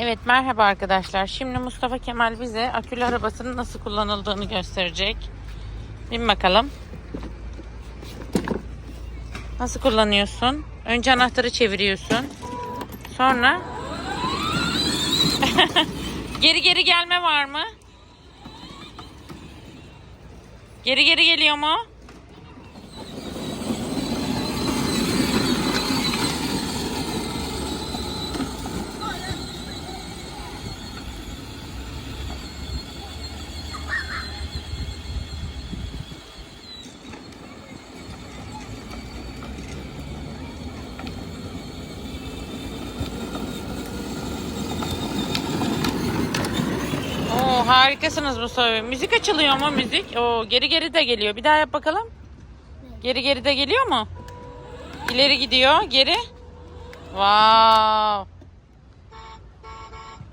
Evet merhaba arkadaşlar. Şimdi Mustafa Kemal bize akülü arabasının nasıl kullanıldığını gösterecek. Bin bakalım. Nasıl kullanıyorsun? Önce anahtarı çeviriyorsun. Sonra geri geri gelme var mı? Geri geri geliyor mu? Harikasınız Mustafa Bey. Müzik açılıyor mu müzik? Oo geri geri de geliyor. Bir daha yap bakalım. Geri geri de geliyor mu? İleri gidiyor. Geri. Wow.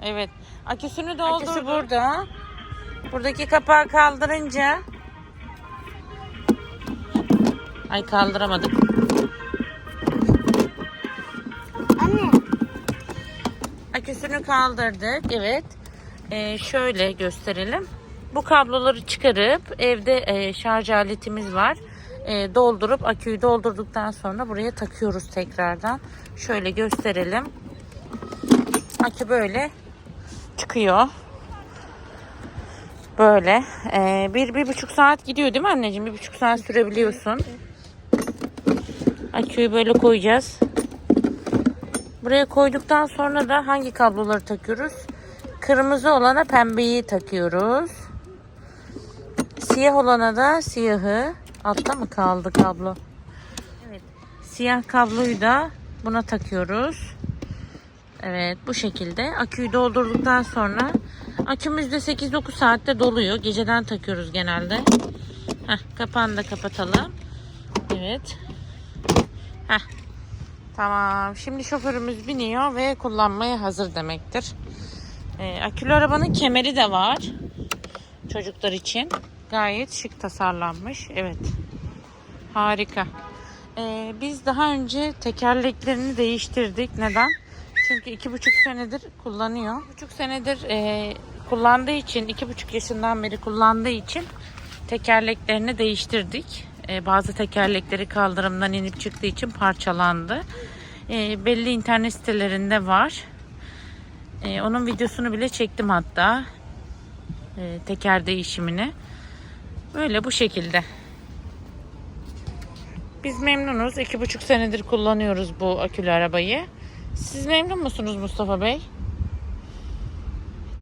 Evet. Aküsünü doldurdu. Aküsü burada. Buradaki kapağı kaldırınca Ay kaldıramadık. Anne. Aküsünü kaldırdık. Evet. Ee, şöyle gösterelim. Bu kabloları çıkarıp evde e, şarj aletimiz var. E, doldurup aküyü doldurduktan sonra buraya takıyoruz tekrardan. Şöyle gösterelim. Akü böyle çıkıyor. Böyle. E, bir, bir buçuk saat gidiyor değil mi anneciğim? Bir buçuk saat sürebiliyorsun. Aküyü böyle koyacağız. Buraya koyduktan sonra da hangi kabloları takıyoruz? Kırmızı olana pembeyi takıyoruz. Siyah olana da siyahı. Altta mı kaldı kablo? Evet. Siyah kabloyu da buna takıyoruz. Evet bu şekilde. Aküyü doldurduktan sonra akümüz de 8-9 saatte doluyor. Geceden takıyoruz genelde. Heh, kapağını da kapatalım. Evet. Heh, Tamam. Şimdi şoförümüz biniyor ve kullanmaya hazır demektir. Ee, akülü arabanın kemeri de var. Çocuklar için. Gayet şık tasarlanmış. Evet. Harika. Ee, biz daha önce tekerleklerini değiştirdik. Neden? Çünkü iki buçuk senedir kullanıyor. İki buçuk senedir e, kullandığı için, iki buçuk yaşından beri kullandığı için tekerleklerini değiştirdik. E, bazı tekerlekleri kaldırımdan inip çıktığı için parçalandı. E, belli internet sitelerinde var. E, onun videosunu bile çektim hatta. E, teker değişimini. Böyle bu şekilde. Biz memnunuz. iki buçuk senedir kullanıyoruz bu akülü arabayı. Siz memnun musunuz Mustafa Bey?